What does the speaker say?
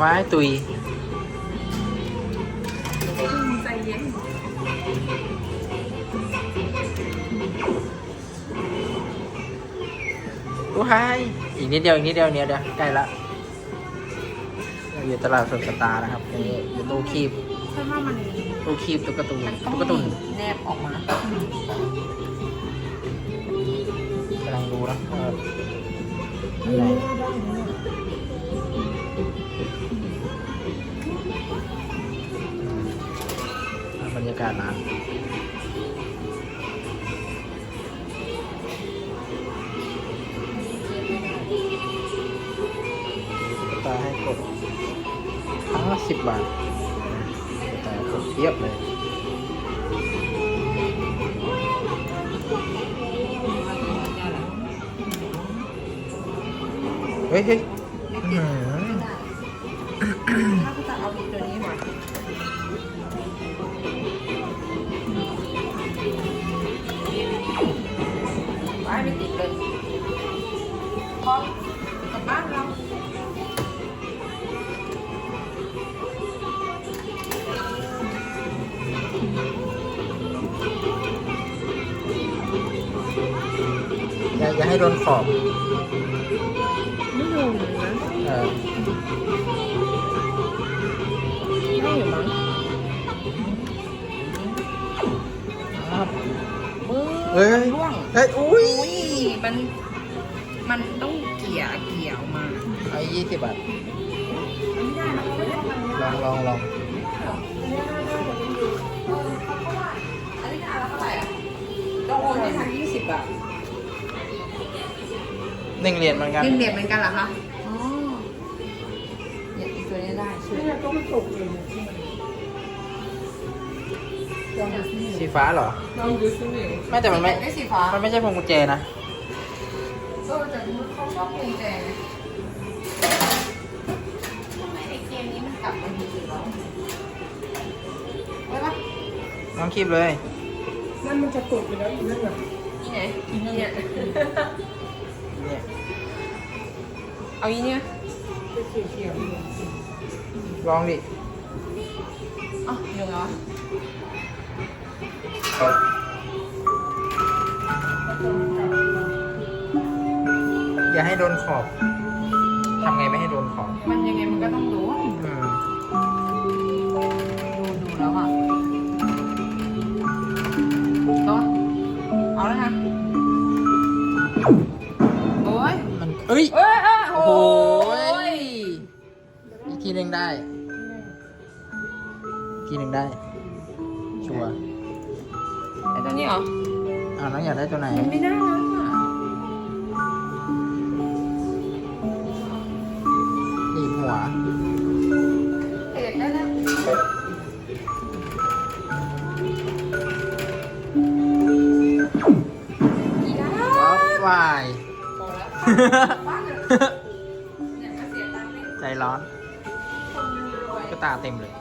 ว้ายตุยใจเย็นว้ายอีกนิดเดียวอีกนิดเดียวเนี้ยเดียวใกล้ละเราอยู่ตลาดสดสตาร์นะครับนี่อยู่ตู้คีบฉันว่ามันตู้คีบตุ๊กตาตุนมันต้องตุ๊กตาตุนแนบออกมากำลังดูนะว่าอันไหนอ่ากาศร้านตุ๊กตาให้กดห้าสิบบาทตุ๊กตากดเทียบเลยเฮ้ยเฮ้ยอื้อหือถ้ากูจะเอาตัวนี้ พร้อมกลับบ้านเราอย่าอย่าให้โดนขอบไม่โดนนะเออไม่อยู่มั้งครับมือเฮ้ยร่วงเฮ้ย อุ้ยอุ้ยมัน มันต้องเกี่ยเกี่ยวมาเอายี่สิบบาทไม่ได้นะไม่ได้ทำลองลองลองอันนี้ค่าละเท่าไหร่อะต้องโอนให้ทางยี่สิบบาทหนึ่งเหรียญเหมือนกัน เล่นเด็ดเหมือนกันเหรอคะอ๋อเนี่ยอีกตัวนี้ได้ช่วยเนี่ยก็มันตกเลยลองดูสิสีฟ้าเหรอลองดูสิไม่แต่มันไม่ได้สีฟ้า มันไม่ใช่พวงกุญแจนะเออแต่เขาชอบเพลงแจงทำไมไอ้เกมนี้มันกลับมาดีๆแล้วไว้ปะน้องคีบเลย นั่นมันจะตกไปแล้วอีกนั่นเหรอนี่ไงอีเนี่ยเนี่ยเอาอีเนี่ยเป็นเขียวๆอยู่ลองดิอ๋อยังไงวะ อย่าให้โดนขอบทำไงไม่ให้โดนขอบมันยังไงมันก็ต้องโดนอืมดูดูแล้วอะตัวเอาแล้วนะโอ้ยมันเอ้ยเอ้ยเอ้ยโอ้โอ้โหยอีกทีหนึ่งได้อีกทีหนึ่งได้ ชัวร์ไอ้ตัวนี้เหรออ่าน้องอยากได้ตัวไหนมันไม่ได้นะหาววายพอแล้วบ้านเลยเนี่ยก็เสียตังค์เนี่ยใจร้อนคนรวย ก็ตาเต็มเลย